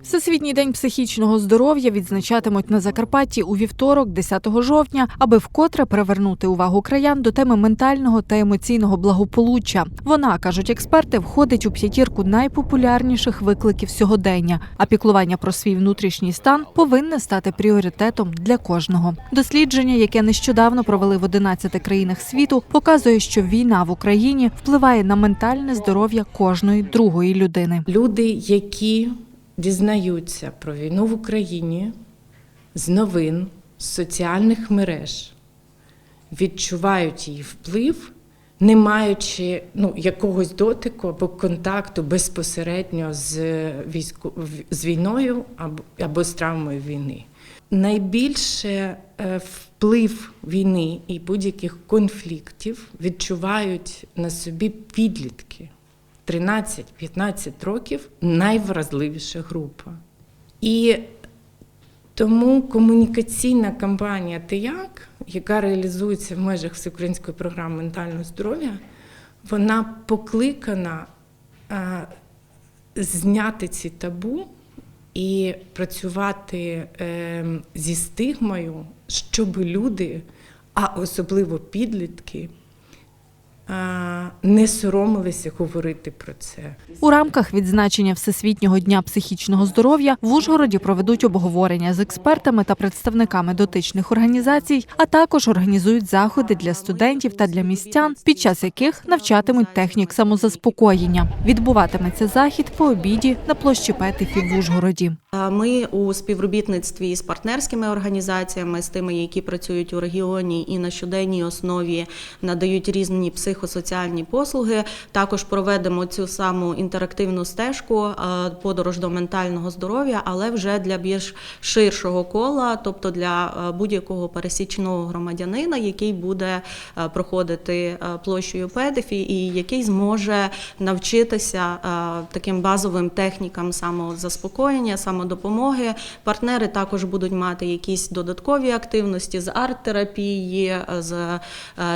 Всесвітній день психічного здоров'я відзначатимуть на Закарпатті у вівторок, 10 жовтня, аби вкотре привернути увагу краян до теми ментального та емоційного благополуччя. Вона кажуть експерти, входить у п'ятірку найпопулярніших викликів сьогодення. А піклування про свій внутрішній стан повинне стати пріоритетом для кожного. Дослідження, яке нещодавно провели в 11 країнах світу, показує, що війна в Україні впливає на ментальне здоров'я кожної другої людини. Люди, які дізнаються про війну в Україні з новин, з соціальних мереж, відчувають її вплив, не маючи ну, якогось дотику або контакту безпосередньо з, військо, з війною або, або з травмою війни. Найбільше е, вплив війни і будь-яких конфліктів відчувають на собі підлітки. 13-15 років найвразливіша група. І тому комунікаційна кампанія «Ти як?», яка реалізується в межах всеукраїнської програми ментального здоров'я, вона покликана а, зняти ці табу і працювати е, зі стигмою, щоб люди, а особливо підлітки, а, не соромилися говорити про це. У рамках відзначення Всесвітнього дня психічного здоров'я в Ужгороді проведуть обговорення з експертами та представниками дотичних організацій, а також організують заходи для студентів та для містян, під час яких навчатимуть технік самозаспокоєння. Відбуватиметься захід по обіді на площі Петефі в Ужгороді. Ми у співробітництві з партнерськими організаціями, з тими, які працюють у регіоні і на щоденній основі надають різні психосоціальні послуги. Також проведемо цю саму інтерактивну стежку е, подорож до ментального здоров'я, але вже для більш ширшого кола, тобто для е, будь-якого пересічного громадянина, який буде е, проходити площею Педефі і який зможе навчитися таким базовим технікам самозаспокоєння, самодопомоги. Партнери також будуть мати якісь додаткові активності з арт-терапії, з е,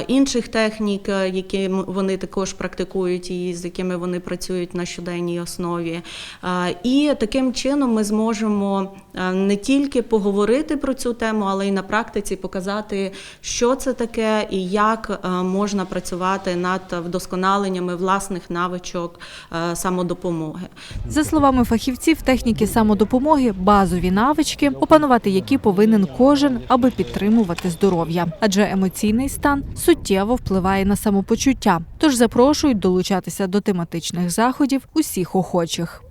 інших технік, е, які вони також практикують і з якими вони працюють на щоденній основі. Е, І таким чином ми зможемо не тільки поговорити про цю тему, але й на практиці показати, що це таке і як можна працювати над вдосконаленнями власних навичок самодопомоги. За словами фахівців, техніки самодопомоги базові навички, опанувати які повинен кожен, аби підтримувати здоров'я, адже емоційний стан суттєво впливає на самопочуття. Тож запрошують долучатися до тематичних заходів усіх охочих.